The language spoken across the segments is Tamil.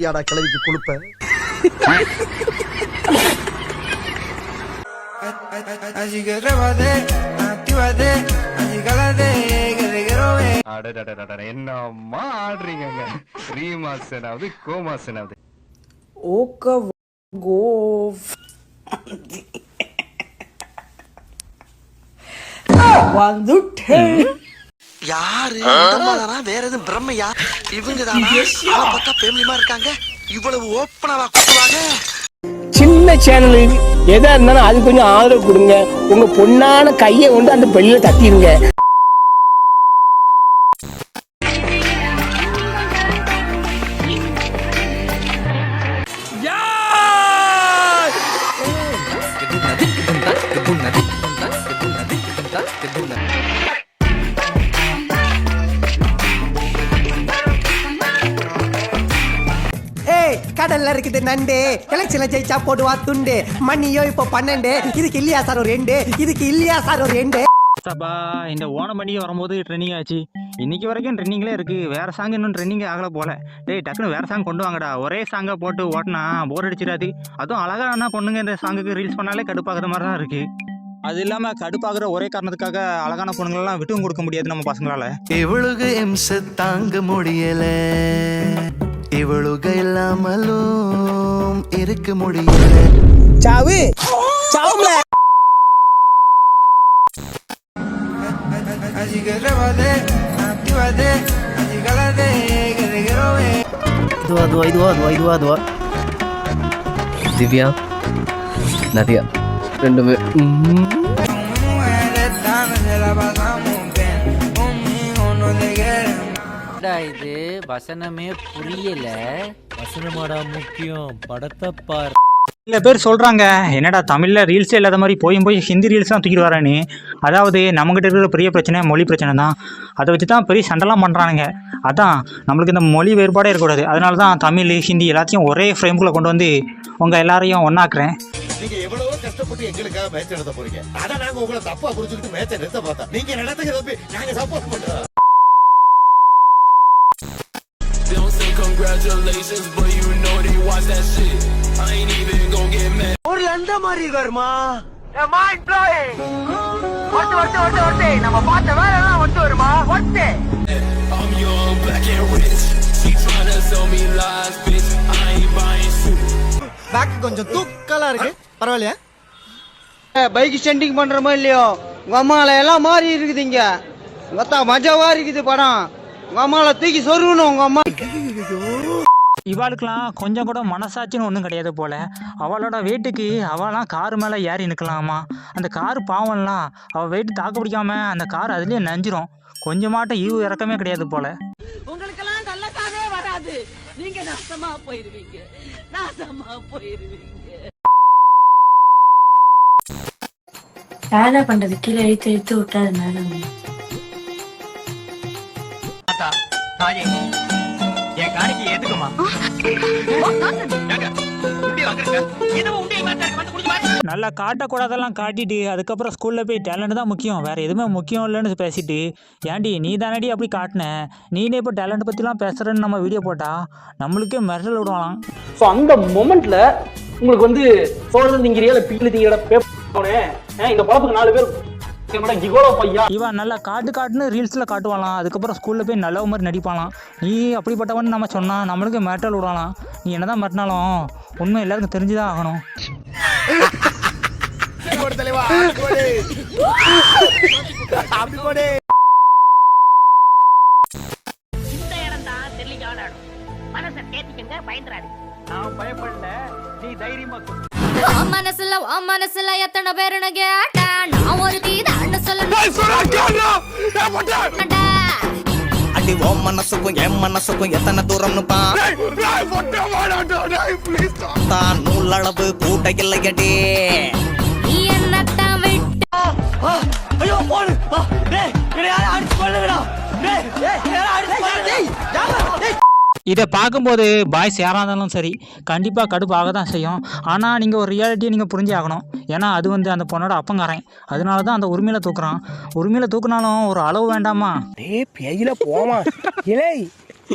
பாத்தியாடா கிளவிக்கு கொடுப்ப என்னம்மா ரீமாசனாவது கோமாசனாவது வந்துட்டேன் யாரு? இந்தமாதானா வேற எதுவும் பிரம்மையா? இவங்க தானா பார்த்தா பேமிலிமா இருக்காங்க. இவ்வளவு ஓப்பனாவா குத்துவாங்க சின்ன சேனலு எதா இருந்தாலும் அது கொஞ்சம் ஆதரவு கொடுங்க. உங்க பொண்ணான கையை கொண்டு அந்த பெல்லில தட்டிடுங்க. கடல்ல இருக்குது நண்டு. எலெக்ஷன்ல ஜெயிச்சா போடுவா துண்டு. மணியோ இப்போ பன்னெண்டு. இதுக்கு இல்லையா சார் ஒரு ரெண்டு இதுக்கு இல்லையா சார் ஒரு ரெண்டு சபா இந்த ஓணம் பண்டிகை வரும்போது ட்ரெண்டிங் ஆச்சு. இன்னைக்கு வரைக்கும் ட்ரெண்டிங்லேயே இருக்கு. வேற சாங் இன்னும் ட்ரெண்டிங் ஆகல போல. டேய் டக்குன்னு வேற சாங் கொண்டு வாங்கடா. ஒரே சாங்கை போட்டு ஓட்டினா போர் அடிச்சிடாது. அதுவும் அழகான பொண்ணுங்க இந்த சாங்குக்கு ரீல்ஸ் பண்ணாலே கடுப்பாகிற மாதிரி தான் இருக்கு. அது இல்லாம கடுப்பாகிற ஒரே காரணத்துக்காக அழகான பொண்ணுங்களெல்லாம் விட்டும் கொடுக்க முடியாது நம்ம பசங்களால. இவளுக்கு இம்ச தாங்க முடியல. இவளுக இல்லாமலும் இருக்க முடியல. சாவு. சாவுல இதுவா திவ்யா நதியா ரெண்டுமே. இது? வசனமே புரியல. வசனமாடா முக்கியம். படத்தை பார். சில பேர் சொல்கிறாங்க என்னடா தமிழில் ரீல்ஸே இல்லாத மாதிரி போயும் போய் ஹிந்தி ரீல்ஸ் தான் தூக்கிட்டு வரேன்னு அதாவது நம்மகிட்ட இருக்கிற பெரிய பிரச்சனை மொழி பிரச்சனை தான். அதை வச்சு தான் பெரிய சண்டைலாம் பண்ணுறானுங்க அதான் நம்மளுக்கு இந்த மொழி வேறுபாடே இருக்கக்கூடாது. அதனால தான் தமிழ் ஹிந்தி எல்லாத்தையும் ஒரே ஃப்ரேம்குள்ளே கொண்டு வந்து உங்கள் எல்லாரையும் ஒன்றாக்குறேன் நீங்க எவ்வளவோ கஷ்டப்பட்டு எங்களுக்காக மேட்ச் நடத்த போறீங்க. ஆனா நாங்க உங்களை தப்பா புரிஞ்சுக்கிட்டு மேட்சை நிறுத்த பார்த்தோம். நீங்க நடத்துக்கு தப்பி நாங்க சப்போர்ட் பண்றோம் ஒரு லண்ட மாதிரி இருக்காருமா? பேக் கொஞ்சம் தூக்கலா இருக்கு. பரவாயில்லையா? பைக் ஸ்டண்டிங் பண்றோமோ இல்லையோ? உங்க அம்மால எல்லாம் மாறி இருக்குது இங்க. மொத்தா மஜாவா இருக்குது படம். உங்க அம்மால தூக்கி சொருகணும் உங்க அம்மா. இவாளுக்கெல்லாம் கொஞ்சம் கூட மனசாட்சின்னு ஒன்றும் கிடையாது போல. அவளோட வெயிட்டுக்கு அவளாம் கார் மேலே ஏறி நிற்கலாமா அந்த கார் பாவம்லாம் அவள் வெயிட் தாக்கு பிடிக்காம அந்த கார் அதுலேயே நஞ்சிரும். கொஞ்சமாட்டம் ஈவு இறக்கமே கிடையாது போல. உங்களுக்கெல்லாம் நல்லதாவே வராது. நீங்க நாசமா போயிருவீங்க. நாசமா போயிருவீங்க. வேலை பண்றது கீழே இழுத்து இழுத்து விட்டாது மேடம் என் காணிக்கு ஏத்துக்குமா நல்லா காட்டக்கூடாதெல்லாம் காட்டிட்டு அதுக்கப்புறம் ஸ்கூலில் போய் டேலண்ட் தான் முக்கியம். வேறு எதுவுமே முக்கியம் இல்லைன்னு பேசிட்டு ஏன்டி நீ தானடி அப்படி காட்டின? நீனே இப்போ டேலண்ட் பற்றிலாம் பேசுகிறேன்னு நம்ம வீடியோ போட்டால் நம்மளுக்கே மிரட்டல் விடுவாங்களாம் ஸோ அந்த மொமெண்ட்ல உங்களுக்கு வந்து சோழன் திங்கிறியா இல்லை பீலி திங்கிற பேப்பர் இந்த பழப்புக்கு நாலு பேர் இவன் நல்லா காட்டு காட்டுன்னு ரீல்ஸில் காட்டுவாளாம். அதுக்கப்புறம் ஸ்கூலில் போய் நல்ல மாதிரி நடிப்பாளாம். நீ அப்படிப்பட்டவன் நம்ம சொன்னால் நம்மளுக்கு மிரட்டல் விடுவாளாம். நீ என்னதான் மிரட்டினாலும் உண்மை எல்லாருக்கும் தெரிஞ்சுதான் ஆகணும். மனசை தேத்திக்கங்க பயந்துறாரு நான் பயப்படல. நீ தைரியமா மனசுல மனசுல எத்தனை பேருன்னு கேட்ட நான் ஒரு தீதான்னு அடி ஓ மனசுக்கும் என் மனசுக்கும் எத்தனை தூரம்னு பா. தான் நூலளவு கூட்ட இல்லையடி. நீ என்னத்தான் விட்டு ஐயோ போடு. டேய் யாரை அடிச்சு கொள்ளுங்கடா டேய் யாரை அடிச்சு கொள்ளுங்க டேய் இதை பார்க்கும்போது பாய்ஸ் யாராக இருந்தாலும் சரி கண்டிப்பாக கடுப்பாக தான் செய்யும். ஆனால் நீங்கள் ஒரு ரியாலிட்டியை நீங்கள் புரிஞ்சே ஆகணும். ஏன்னா அது வந்து அந்த பொண்ணோட அப்பங்காரன். அதனால தான் அந்த உரிமையில் தூக்குறான். உரிமையில் தூக்குனாலும் ஒரு அளவு வேண்டாமா? டேய் பேயில போமா. இலே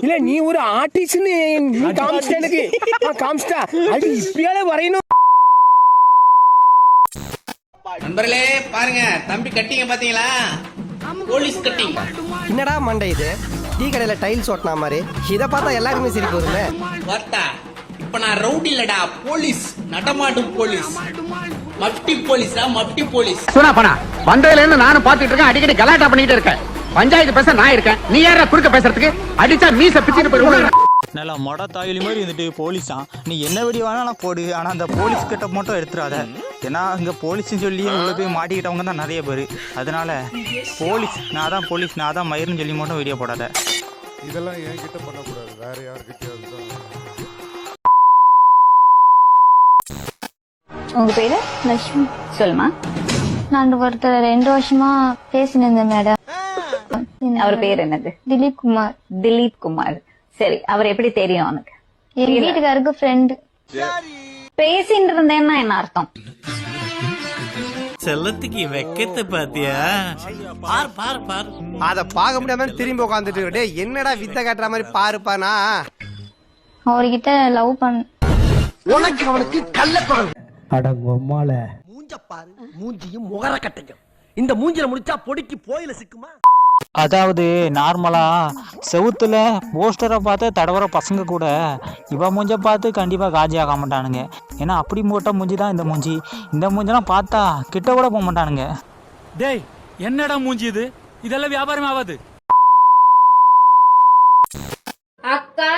இல்ல நீ ஒரு ஆர்டிஸ்ட்னு நீ காமிச்சிட்ட எனக்கு. ஆ, காமிச்சிட்டா. அது இப்படியால வரையணும். நண்பர்களே பாருங்க. தம்பி கட்டிங்க பாத்தீங்களா? போலீஸ் கட்டிங் என்னடா மண்டை இது? டீ கடையில டைல்ஸ் ஓட்டினா மாதிரி இதை பார்த்தா எல்லாருமே சிரிப்பு வருமே? வார்த்தா இப்ப நான் ரவுடி இல்லடா போலீஸ் நடமாடும் போலீஸ். மப்டி போலீஸா மப்டி போலீஸ். சுனாப்பனா வந்ததுல இருந்து நானும் பாத்துட்டு இருக்கேன் அடிக்கடி கலாட்டா பண்ணிட்டு இருக்கேன். பஞ்சாயத்து பேச நான் இருக்கேன். நீ யாரா குறுக்க பேசுறதுக்கு? அடிச்சா மீச பிச்சுட்டு போய் நல்லா மொட தாயலி மாதிரி இருந்துட்டு போலீஸ். தான் நீ என்ன வீடியோ வேணாலும் போடு. ஆனால் அந்த போலீஸ் கிட்ட மட்டும் எடுத்துடாத. ஏன்னா இங்கே போலீஸ்னு சொல்லி உள்ள போய் மாட்டிக்கிட்டவங்க தான் நிறைய பேர். அதனால போலீஸ் நான் தான் போலீஸ் நான் தான் மயிருன்னு சொல்லி மட்டும் வீடியோ போடாத. இதெல்லாம் என்கிட்ட பண்ணக்கூடாது. வேற யாருக்கிட்டயாவது தான். உங்க பேரு? லட்சுமி. சொல்லுமா. நான் ஒருத்தர் ரெண்டு வருஷமா பேசினிருந்தேன் மேடம். அவர் பேர் என்னது? திலீப் குமார். திலீப் குமார். சரி அவர் எப்படி தெரியும் உனக்கு? என் வீட்டுக்காருக்கு ஃப்ரெண்டு பேசிட்டு இருந்தேன்னா என்ன அர்த்தம்? செல்லத்துக்கு வெக்கத்தை பாத்தியா பார் பார் பார். அத பார்க்க முடியாம திரும்பி உட்காந்துட்டு டேய் என்னடா வித்த காட்டுற மாதிரி பாருப்பானா அவர்கிட்ட லவ் பண்ண. உனக்கு அவனுக்கு கள்ள தொடர்பு. அடங்கொம்மால மூஞ்ச பாரு மூஞ்சியும் முகர கட்டையும் இந்த மூஞ்சில முடிச்சா பொடிக்கு போயில சிக்குமா? அதாவது நார்மலா செவுத்துல போஸ்டரை பார்த்து தடவர பசங்க கூட இவ மூஞ்ச பார்த்து கண்டிப்பா காஜி ஆக மாட்டானுங்க. ஏன்னா அப்படி போட்ட மூஞ்சி தான் இந்த மூஞ்சி. இந்த மூஞ்செல்லாம் பார்த்தா கிட்ட கூட போக மாட்டானுங்க. டேய் என்னடா மூஞ்சி இது? இதெல்லாம் வியாபாரம் ஆகாது. அக்கா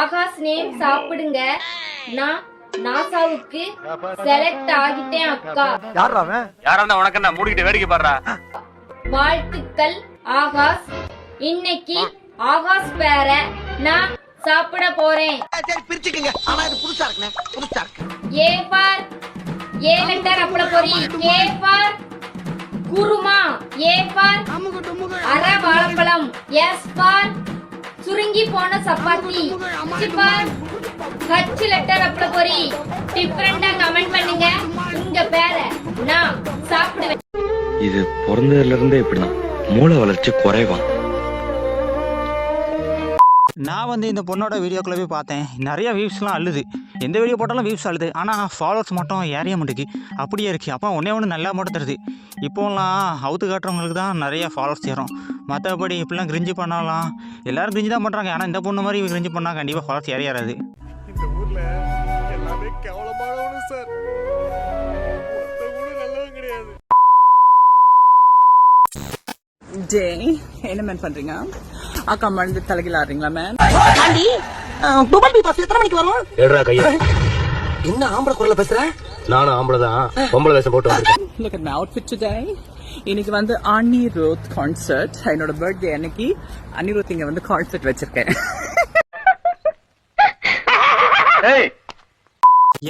ஆகாஷ் நேம் சாப்பிடுங்க. நான் நாசாவுக்கு செலக்ட் ஆகிட்டேன் அக்கா. யாரா அவன்? யாரா உனக்கு என்ன? மூடிக்கிட்டு வேடிக்கை பாடுறா? வாழ்த்துக்கள். ஆகாஷ் இன்னைக்கு ஆகாஷ் பேர நான் சாப்பிட போறேன். சரி பிரிச்சுக்கங்க. ஆனா இது புதுசா இருக்குண்ணே. புதுசா இருக்கு. ஏ ஃபார் ஏ லெட்டர் அப்பள பொரி K for kurma. A for அர வாழைப்பழம். எஸ் ஃபார் சுருங்கி போன சப்பாத்தி. சி ஃபார் ஹச் லெட்டர் அப்பள பொரி டிஃபரெண்டா கமெண்ட் பண்ணுங்க. உங்க பேரை நான் சாப்பிடுவேன். இது பிறந்ததுல இருந்தே இப்படிதான். மூளை வளர்ச்சி குறைவான் நான் வந்து இந்த பொண்ணோட வீடியோக்குள்ள போய் பார்த்தேன். நிறைய வியூஸ்லாம் அள்ளுது. எந்த வீடியோ போட்டாலும் வியூஸ் அள்ளுது. ஆனால் ஃபாலோவர்ஸ் மட்டும் ஏறிய மாட்டேங்குது. அப்படியே இருக்குது அப்போ ஒன்றே ஒன்று நல்லா மட்டும் தருது. இப்போலாம் அவுத்து காட்டுறவங்களுக்கு தான் நிறைய ஃபாலோவர்ஸ் ஏறும் மற்றபடி இப்படிலாம் கிரிஞ்சு பண்ணலாம். எல்லாரும் கிரிஞ்சு தான் பண்ணுறாங்க ஆனால் இந்த பொண்ணு மாதிரி கிரிஞ்சு பண்ணால் கண்டிப்பாக ஃபாலோவர்ஸ் ஏறி ஏறாது. இந்த ஊர்ல எல்லாமே கேவலமானவனு சார். டே என்ன மேன் பண்றீங்க? அக்கா மருந்து தலைகில ஆடுறீங்களா மேன் துபாய் பஸ் எத்தனை மணிக்கு வரும் கையா. என்ன ஆம்பளை குரல்ல பேசுற? நானும் ஆம்பளை தான். பொம்பளை வேஷம் போட்டு வந்திருக்கேன் look at my outfit today இன்னைக்கு வந்து அனிருத் கான்சர்ட் என்னோட பர்த்டே அன்னைக்கு அனிருத் இங்க வந்து கான்சர்ட் வச்சிருக்கேன்.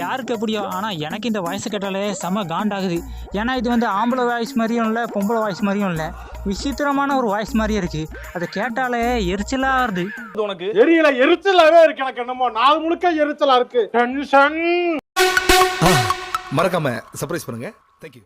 யாருக்கு எப்படியோ ஆனால் எனக்கு இந்த வயசு கேட்டாலே செம காண்டாகுது. ஏன்னா இது வந்து ஆம்பளை வாய்ஸ் மாதிரியும் இல்லை பொம்பளை வாய்ஸ் மாதிரியும் இல்லை. விசித்திரமான ஒரு வாய்ஸ் மாதிரியே இருக்குது அதை கேட்டாலே எரிச்சலாக வருது. எரியல எரிச்சலாவே இருக்கு எனக்கு என்னமோ. நாள் முழுக்க எரிச்சலா இருக்கு. டென்ஷன் மறக்காம சர்ப்ரைஸ் பண்ணுங்க. தேங்க்யூ